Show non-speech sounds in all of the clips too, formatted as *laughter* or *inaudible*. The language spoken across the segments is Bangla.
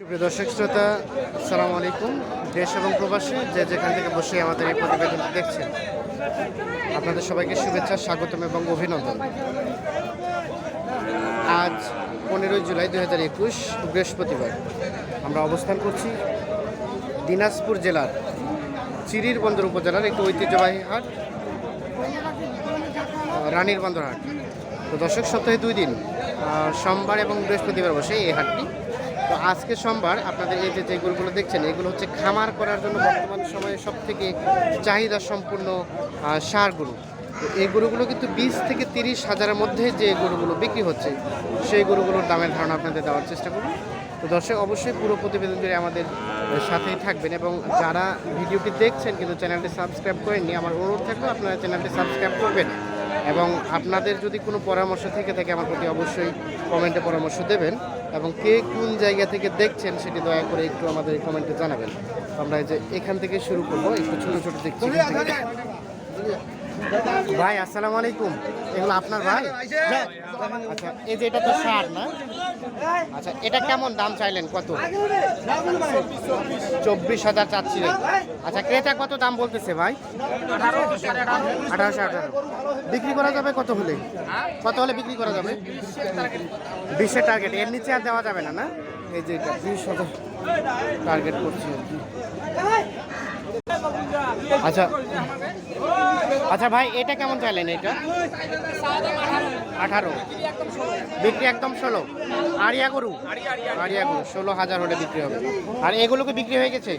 সুপ্রিয় দর্শক শ্রোতা, আসসালামু আলাইকুম। দেশ এবং প্রবাসী যে যেখান থেকে বসে আমাদের এই প্রতিবেদনটি দেখছেন, আপনাদের সবাইকে শুভেচ্ছা, স্বাগতম এবং অভিনন্দন। আজ পনেরোই জুলাই দুই হাজার একুশ, বৃহস্পতিবার। আমরা অবস্থান করছি দিনাজপুর জেলার চিরির বন্দর উপজেলার একটি ঐতিহ্যবাহী হাট, রানীর বন্দর হাট। তো দর্শক, সপ্তাহে দুই দিন সোমবার এবং বৃহস্পতিবার বসে এই হাটটি তো আজকে সোমবার আপনাদের এই যে যে গরুগুলো দেখছেন, এগুলো হচ্ছে খামার করার জন্য বর্তমান সময়ে সব থেকে চাহিদা সম্পূর্ণ সার গরু। তো এই গরুগুলো কিন্তু বিশ থেকে তিরিশ হাজারের মধ্যে যে গরুগুলো বিক্রি হচ্ছে, সেই গরুগুলোর দামের ধারণা আপনাদের দেওয়ার চেষ্টা করুন তো দর্শক, অবশ্যই পুরো প্রতিবেদন জুড়ে আমাদের সাথেই থাকবেন এবং যারা ভিডিওটি দেখছেন কিন্তু চ্যানেলটি সাবস্ক্রাইব করেননি, আমার অনুরোধ থাকবে আপনারা চ্যানেলটি সাবস্ক্রাইব করবেন। এবং আপনাদের যদি কোনো পরামর্শ থেকে থাকে আমার প্রতি অবশ্যই কমেন্টে পরামর্শ দেবেন এবং কে কোন জায়গা থেকে দেখছেন সেটি দয়া করে একটু আমাদের কমেন্টে জানাবেন আমরা যে এখান থেকে শুরু করব, একটু ছোটো ছোটো দেখছি। ভাই, আসসালামু আলাইকুম। এগুলো আপনার ভাই? আচ্ছা এই যে এটা তো সার না? আচ্ছা এটা কেমন দাম চাইলেন? কত? চব্বিশ হাজার চাচ্ছিলেন আচ্ছা ক্রেতা কত দাম বলতেছে ভাই? আঠারোশো আঠারো। বিক্রি করা যাবে কত হলে? কত হলে বিক্রি করা যাবে? বিশের টার্গেট এর নিচে আর দেওয়া যাবে না না? এই যে বিশ হাজার টার্গেট করছি আচ্ছা আচ্ছা ভাই, এটা কেমন চাইলেন এটা? আঠারো। বিক্রি একদম ষোলো। আরিয়া গরু? আরিয়া গরু, ষোলো হাজার হলে বিক্রি হবে। আর এগুলোকে বিক্রি হয়ে গেছে?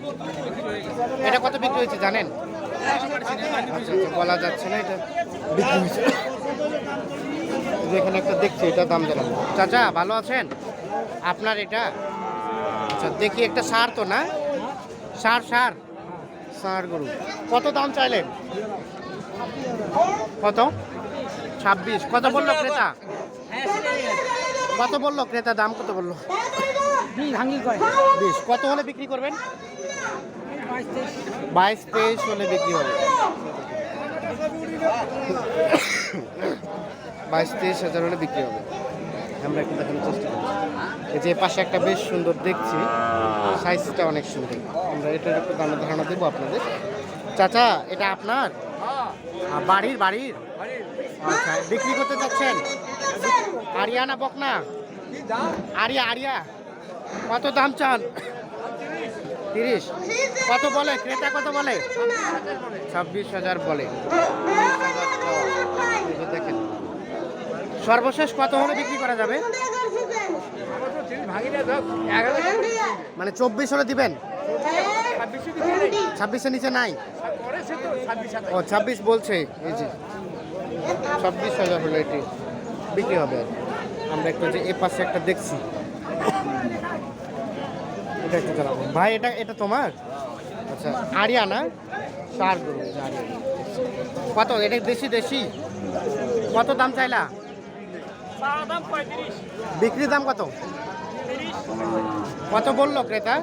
এটা কত বিক্রি হয়েছে জানেন? আচ্ছা আচ্ছা বলা যাচ্ছে না এটা। বিক্রি হয়েছে। এখানে একটা দেখছি, এটা দাম দিলাম চাচা, ভালো আছেন? আপনার এটা? আচ্ছা দেখি, একটা সার তো না? সার সার। সার গরু। কত দাম চাইলেন? কত? ছাব্বিশ। কত বলল ক্রেতা? কত বলল ক্রেতা? দাম কত বলল? বিশ। কত হলে বিক্রি করবেন? বাইশ তেইশ হলে বিক্রি হবে। বাইশ তেইশ হাজার হলে বিক্রি হবে। আমরা একটু দেখানোর চেষ্টা করছি। এই যে পাশে একটা বেশ সুন্দর দেখছি, সাইজটা অনেক সুন্দর। আমরা এটার একটু দামের ধারণা দেবো আপনাদের। চাচা, এটা আপনার? বাড়ির বাড়ির? আচ্ছা বিক্রি করতে চাচ্ছেন আরিয়া না বকনা? আরিয়া আরিয়া। কত দাম চান? তিরিশ। কত বলে? ক্রেতা কত বলে? ছাব্বিশ হাজার বলে। দেখেন সর্বশেষ কত হলে বিক্রি করা যাবে? মানে চব্বিশ হলে দিবেন? ছাব্বিশের নিচে নাই? ও, ছাব্বিশ বলছে। এই যে, ছাব্বিশ হাজার হলে এটি বিক্রি হবে। আমরা একটু যে এ পাশে একটা দেখছি। এটা একটু জানাব। ভাই, এটা এটা তোমার? আচ্ছা আরিয়া না? সার। কত? এটা দেশি দেশি? কত দাম চাইলা? বিক্রি দাম কত? কত বলল ক্রেতা?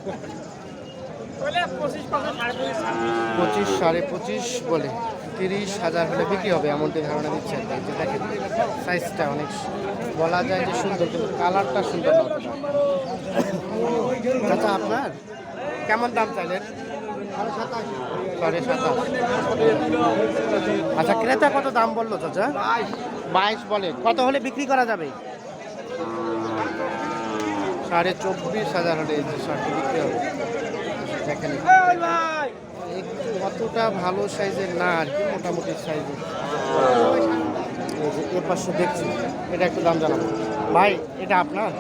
পঁচিশ সাড়ে পঁচিশ বলে। তিরিশ হাজার হলে বিক্রি হবে এমনটি ধারণা দিচ্ছেন যে দেখেন সাইজটা অনেক বলা যায় যে সুন্দর কিন্তু কালারটা সুন্দর না। চাচা আপনার? কেমন দাম চাইলেন? সাড়ে সাতাশ। আচ্ছা ক্রেতা কত দাম বলল চাচা? বাইশ বলে। কত হলে বিক্রি করা যাবে? সাড়ে চব্বিশ হাজার হলে এই যে শার্টটি বিক্রি হবে। দেখেন একটু অতটা ভালো সাইজের না আর কি মোটামুটি সাইজের। এর পাশে দেখছি এটা একটু দাম জানাব। ভাই এটা আপনার?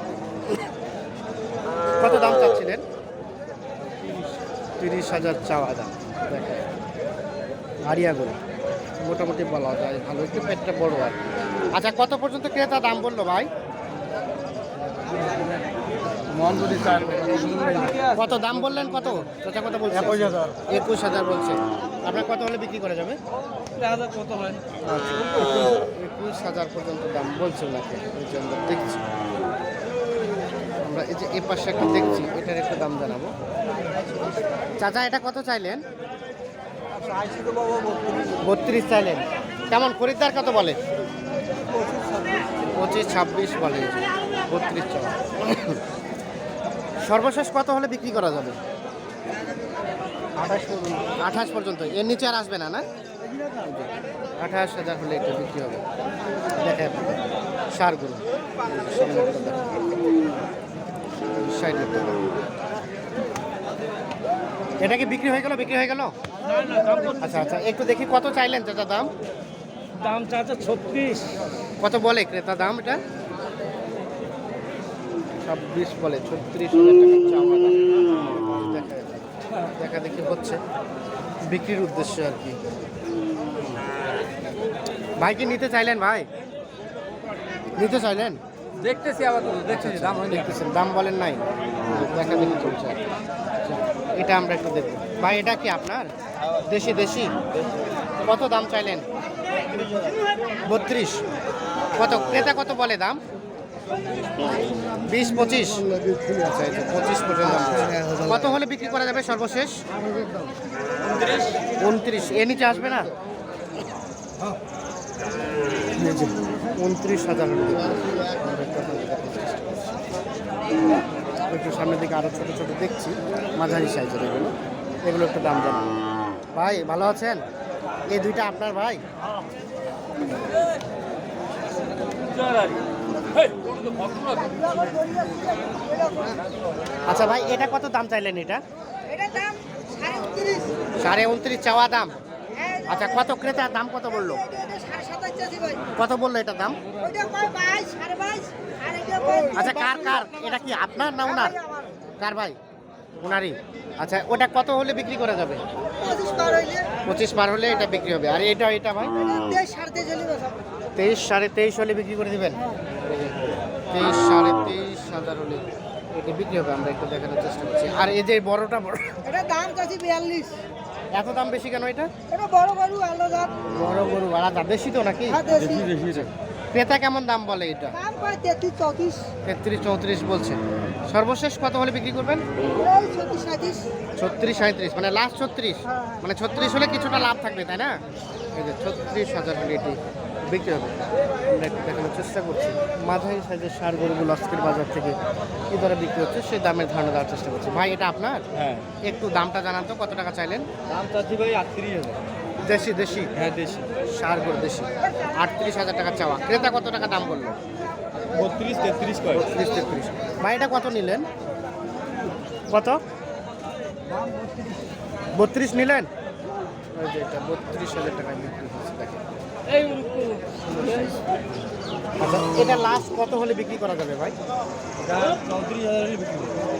কত দাম চাচ্ছিলেন? তিরিশ হাজার চাওয়া দাম দেখেন। আরিয়া গরু মোটামুটি বলা যায় ভালো। একটু পেটটা বড় আর। আচ্ছা কত পর্যন্ত ক্রেতা দাম বলল ভাই? কত দাম বললেন কত? চাচা কত বলছে? একুশ হাজার। একুশ হাজার বলছে। আপনার কত হলে বিক্রি করা যাবে? কত হয়? আচ্ছা একুশ হাজার পর্যন্ত দাম বলছে নাকি ওই জন্য দেখছি। এই যে এ পাশে একটা দেখছি এটার একটু দাম জানাব। চাচা এটা কত চাইলেন? বত্রিশ চাইলেন। কেমন খরিদ্দার কত বলে? পঁচিশ ছাব্বিশ বলে বত্রিশ চাওয়া। সর্বশেষ কত হলে বিক্রি করা যাবে? আঠাশ পর্যন্ত। আঠাশ পর্যন্ত। এর নিচে আর আসবে না না? আঠাশ হাজার হলে এটা বিক্রি হবে। দেখেন সারগুলো। এটা কি বিক্রি হয়ে গেল? বিক্রি হয়ে গেল? আচ্ছা আচ্ছা একটু দেখি কত চাইলেন চাচা দাম? দাম চাচ্ছে ছত্রিশ। কত বলে ক্রেতা দাম এটা? ছাব্বিশ বলে ছত্রিশ হাজার টাকা দেখা দেখি হচ্ছে। বিক্রির উদ্দেশ্যে আর কি। ভাই কি নিতে চাইলেন ভাই? নিতে চাইলেন? দেখতেছি আবার দেখতেছি দাম হয়নি দেখতেছেন দাম বলেন নাই। দেখা দেখি চলছে। আচ্ছা, এটা আমরা একটু দেখব। ভাই এটা কি আপনার? দেশি দেশি? কত দাম চাইলেন? বত্রিশ। কত ক্রেতা কত বলে দাম? বিশ পঁচিশ? আচ্ছা পঁচিশ পর্যন্ত কত হলে বিক্রি করা যাবে সর্বশেষ? উনত্রিশ। এ নিচে আসবে না? উনত্রিশ হাজার হলে বিক্রি হবে। আমরা একটু সামনের দিকে আরও ছোট ছোট দেখছি মাঝারি সাইজের এগুলো। এগুলো একটু দাম জানাব ভাই ভালো আছেন? এই দুইটা আপনার ভাই? আচ্ছা ভাই এটা কত দাম চাইলেন এটা? দাম সাড়ে উনত্রিশ চাওয়া দাম। আচ্ছা কত ক্রেতার দাম কত বলল? কত বলল এটা দাম? আচ্ছা কার কার? এটা কি আপনার না ওনার? কার ভাই? ওনারই। আচ্ছা ওটা কত হলে বিক্রি করা যাবে? পঁচিশ পার হলে এটা বিক্রি হবে। আর এটা এটা ভাই? তেইশ সাড়ে তেইশ হলে বিক্রি করে দিবেন? তেইশ সাড়ে তেইশ হাজার হলে এটা বিক্রি হবে। আমরা একটু দেখানোর চেষ্টা করছি। আর এই যে বড়টা বড় এটা দাম চাষি বিয়াল্লিশ। এত দাম বেশি কেন এটা? এটা বড় গরু আলাদা দাম। বড় গরু আলাদা তো নাকি? হ্যাঁ। ক্রেতা কেমন দাম বলে এটা? দাম কয়? তেত্রিশ চৌত্রিশ। তেত্রিশ চৌত্রিশ বলছে। সর্বশেষ কত হলে বিক্রি করবেন? এই ছত্রিশ সাঁত্রিশ ছত্রিশ সাঁত্রিশ মানে লাস্ট ছত্রিশ। হ্যাঁ। মানে ছত্রিশ হলে কিছুটা লাভ থাকবে তাই না? এই যে ছত্রিশ হাজার হলে এটি। বিক্রি হবে। দেখানোর চেষ্টা করছি। মাঝারি সাইজের সার গরুগুলো আজকের বাজার থেকে কী দরে বিক্রি হচ্ছে সেই দামের ধারণা দেওয়ার চেষ্টা করছি। ভাই এটা আপনার? হ্যাঁ। একটু দামটা জানান তো কত টাকা চাইলেন? দাম চাচ্ছি ভাই আটত্রিশ হাজার। দেশি দেশি? হ্যাঁ দেশি। সার গরু দেশি। আটত্রিশ হাজার টাকা চাওয়া। ক্রেতা কত টাকা দাম বলল? বত্রিশ তেত্রিশ বত্রিশ তেত্রিশ। ভাই এটা কত নিলেন? কত? বত্রিশ নিলেন? বত্রিশ হাজার টাকায় বিক্রি আচ্ছা এটা লাস্ট কত হলে বিক্রি করা যাবে ভাই?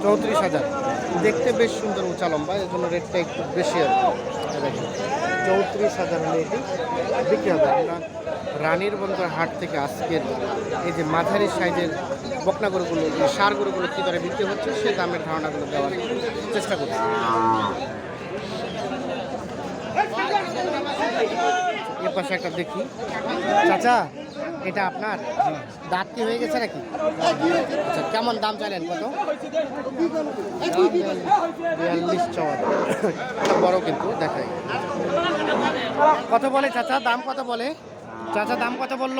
চৌত্রিশ হাজার দেখতে বেশ সুন্দর উঁচা লম্বা এর জন্য রেটটা একটু বেশি আর চৌত্রিশ হাজার হলে এটি বিক্রি হবে। আমরা রানীর বন্দর হাট থেকে আজকের এই যে মাঝারি সাইজের বকনা গরুগুলো এই সার গরুগুলো কী দরে বিক্রি হচ্ছে সে দামের ধারণাগুলো দেওয়ার চেষ্টা করছি। এর পাশে একটা দেখি। চাচা, এটা আপনার? দাঁত কি হয়ে গেছে নাকি? আচ্ছা কেমন দাম চাইলেন? কত? বিয়াল্লিশ চাওয়া বড় কিন্তু, দেখাই। কত বলে চাচা? দাম কত বলে? চাচা দাম কত বলল?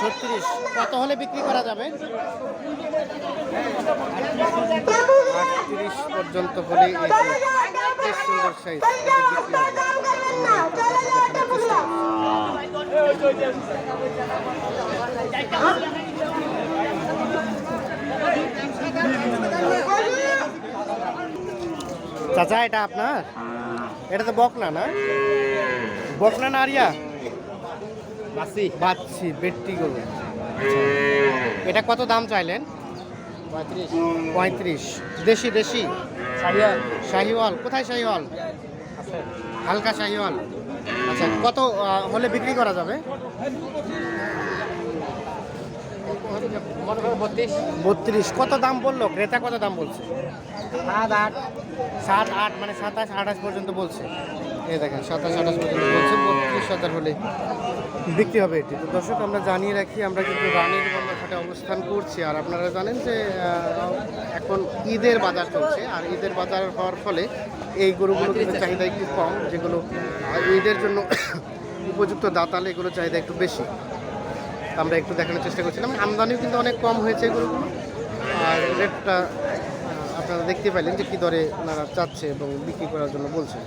ছত্রিশ। কত হলে বিক্রি করা যাবে? আটত্রিশ পর্যন্ত হলে বেশ সুন্দর সাইজ। চাচা এটা আপনার? এটা তো বকনা না? বকনা না আরিয়া? বাসি? বাচ্ছি বেটটি গরু। এটা কত দাম চাইলেন? পঁয়ত্রিশ। পঁয়ত্রিশ। দেশি দেশি? সারিয়াল শাহিওয়াল। কোথায় শাহিওয়াল? হালকা শাহিওয়াল। আচ্ছা কত হলে বিক্রি করা যাবে? বত্রিশ। বত্রিশ। কত দাম বলল? ক্রেতা কত দাম বলছে? সাত আট। সাত আট মানে সাতাশ আঠাশ পর্যন্ত বলছে। এই দেখেন সাতাশ আঠাশ পর্যন্ত বলছে। বত্রিশ হাজার হলে বিক্রি হবে এটি। তো দর্শক, আমরা জানিয়ে রাখি, আমরা কিন্তু রানীর বন্দরঘাটে অবস্থান করছি। আর আপনারা জানেন যে এখন ঈদের বাজার চলছে। আর ঈদের বাজার হওয়ার ফলে এই গরুগুলো কিন্তু চাহিদা একটু কম, যেগুলো ঈদের জন্য *coughs* উপযুক্ত দাতালে, এগুলো চাহিদা একটু বেশি। আমরা একটু দেখানোর চেষ্টা করছিলাম। আমদানিও কিন্তু অনেক কম হয়েছে এগুলোগুলো আর রেটটা আপনারা দেখতে পাইলেন যে কী দরে ওনারা চাচ্ছে এবং বিক্রি করার জন্য বলছে